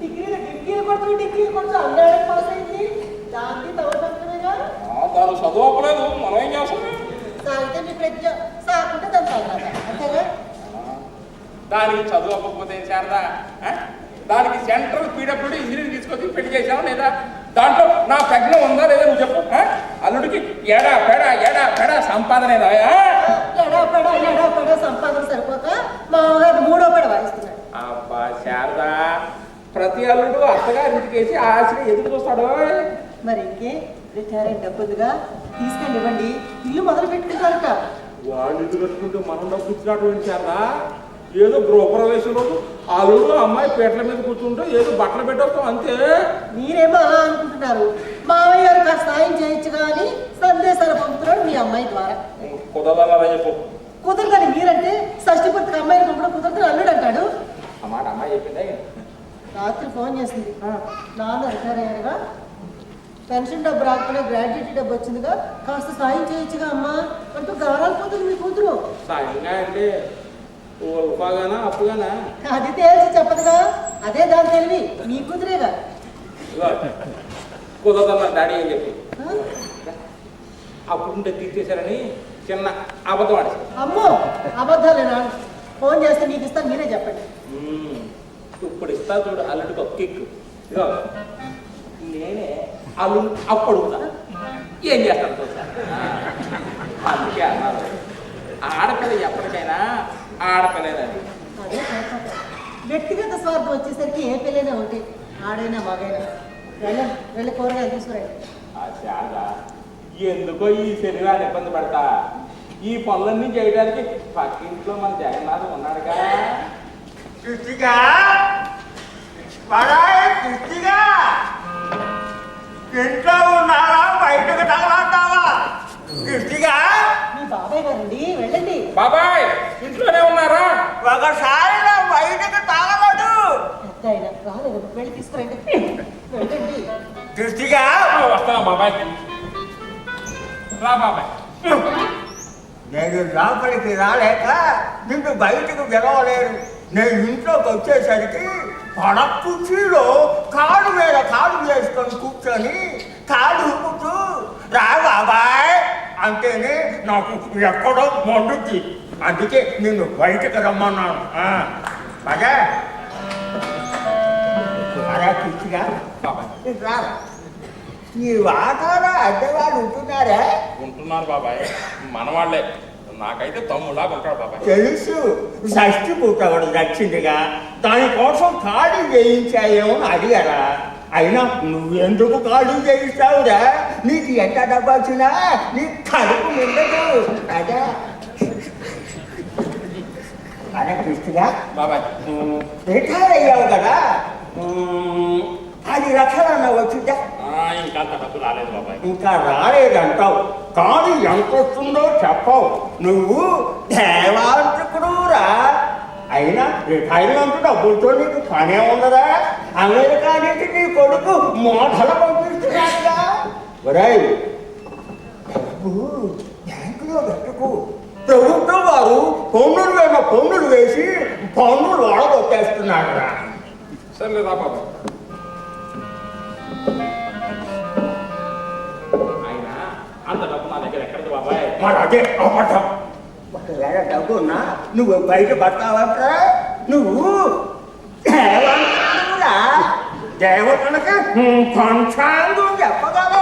డిగ్రీలో డిగ్రీ కొడుతూ డిగ్రీ కొడుతూ అన్నాడు పాస్ అయింది. దాన్ని తవ్వటమేగా ఆ, దాని చదువు అప్పలేదు మనం ఏం చేస్తాం? సాగితే మీ ప్రజ్ఞ సాకుంటే దాని తగ్గదా అంతేగా? దానికి చదువు అవ్వకపోతే ఏం శారదా? దానికి సెంట్రల్ పీడబ్ల్యూడీ ఇంజనీరింగ్ తీసుకొచ్చి పెళ్ళి చేసావు లేదా? దాంట్లో నా ప్రజ్ఞ ఉందా లేదా నువ్వు చెప్పు? అల్లుడికి ఎడా పెడ ఎడా పెడ సంపాదన ఏదా, ఆ? ఎడా పెడా ఎడా పెడా సంపాదన సరిపోక మా గారు మూడో పెడ వాయిస్తున్నాడు అబ్బా శారదా ప్రతి అల్లుడు అత్తగారింటికి వేసి ఆశగా ఎదురు చూస్తాడు మరి ఇంకే రిటైర్ అయిన డబ్బులుగా తీసుకెళ్ళి ఇవ్వండి. ఇల్లు మొదలు పెట్టుకుంటారట. వాళ్ళు ఇల్లు కట్టుకుంటే మనం డబ్బు ఇచ్చినటువంటి శారదా ఏదో గృహప్రవేశం రోజు అల్లుడు అమ్మాయి పీటల మీద కూర్చుంటే ఏదో బట్టలు పెట్టేస్తాం అంతే. మీరేమో అలా అనుకుంటున్నారు. మామయ్య గారు కాస్త సాయం చేయొచ్చు కానీ సందేశాలు పంపుతున్నాడు మీ అమ్మాయి ద్వారా. కుదరదన్నారా చెప్పు. కుదరదని మీరంటే షష్టి అమ్మాయిని పంపడం కుదరదని అల్లుడు అంటాడు. ఆ మాట అమ్మాయి చెప్పిందే. రాత్రి ఫోన్ చేసింది నాన్న రిటైర్ అయ్యారుగా. పెన్షన్ డబ్బు రాకపోయినా గ్రాడ్యుయేట్ డబ్బు వచ్చిందిగా. కాస్త సాయం చేయొచ్చుగా అమ్మా. అంటూ గారాలు పోతుంది మీ కూతురు. సాయంగా అంటే అప్పుగానా? అది తేల్చి చెప్పదుగా. అదే దాని తెలివి. మీ కూతురేగా. కుదరదన్న డాడీ అని చెప్పి? అప్పుడుంటే తీర్చేశారని చిన్న అబద్ధం అమ్మో అబద్ధాలేనా? ఫోన్ చేస్తే నీకు ఇస్తాను ఇస్తా చూడు అల్లుడికి ఒక కిక్ ఇదిగో. నేనే అల్లుడు అప్పు అడుగుతా ఏం చేస్తాను చూసా అందుకే అన్నారు. ఆడపిల్ల ఎప్పటికైనా పొరపాటు. వ్యక్తిగత స్వార్థం వచ్చేసరికి ఏ పిల్లైనా ఒకటి ఆడైనా మగైనా. వెళ్ళి కూరగాయలు తీసుకురండి. ఎందుకో ఈ శనివారం ఇబ్బంది పడతా? ఈ పనులన్నీ చేయడానికి పక్కింట్లో మన జగన్నాథం ఉన్నాడుగా కృతిగా పరాయి కృతిగా ఇంట్లో ఉన్నారా? బయటకు తగలాటావా కృతిగా మీ బాబాయ్ గారండి వెళ్ళండి. బాబాయ్ ఇంట్లోనే ఉన్నారా? ఒకసారి నా బయటకు తగలడు పెద్ద ఆయన రాలేదు. వెళ్ళి తీసుకురండి. వెళ్ళండి. వస్తాను బాబాయ్? రా బాబాయ్. నేను లోపలికి రాలేక నిన్ను బయటకు గెలవలేను నేను ఇంట్లోకి వచ్చేసరికి పడక కుర్చీలో కాడు మీద కాడు వేసుకొని కూర్చొని కాడు ఊపుతూ రా బాబాయ్ అంటేనే నాకు ఎక్కడో మండుద్ది. అందుకే నేను బయటకు రమ్మన్నాను. ఆ, పదా అలా కూర్చుగా బాబాయ్ ఈ వాతావరణ అడ్డవాళ్ళు ఉంటున్నారా? ఉంటున్నారు బాబాయ్. మనవాళ్ళే. నాకైతే తమ్ముళ్ళగా ఉంటాడు బాబాయ్. తెలుసు. షష్టి పూట ఒకటి వచ్చిందిగా దానికోసం ఖాళీ చేయించాయేమో అడిగారా. అయినా నువ్వెందుకు ఖాళీ చేయిస్తావురా? నీకు ఎంత డబ్బు వచ్చినా నీ కడుపు నిండదు. అదే. అదే కృష్ణగా బాబాయ్. రిటైర్ అయ్యావు కదా. పది లక్షలన్నా వచ్చిందా? ఇంకా అంత డబ్బు రాలేదు బాబాయ్ ఇంకా రాలేదంటావు. కానీ ఎంత వస్తుందో చెప్పవు. నువ్వు దేవాంతకుడు రా. అయినా రిటైర్మెంట్ డబ్బులతో నీకు పనే ఉండదా? అమెరికా నుంచి నీ కొడుకు మోటలు పంపిస్తున్నాడుగా ఒరేయ్ డబ్బు బ్యాంకులో పెట్టుకు. ప్రభుత్వం వారు పన్నులు వేమ పన్నులు వేసి పన్నులు వాడగొట్టేస్తున్నాడు రా సర్లే రా మరి అదే ఒకవేళ డబ్బు ఉన్నా నువ్వు బయట పడతావంటా నువ్వు? దేవతనురా దేవతలకి పంచాంగం చెప్పగలవా?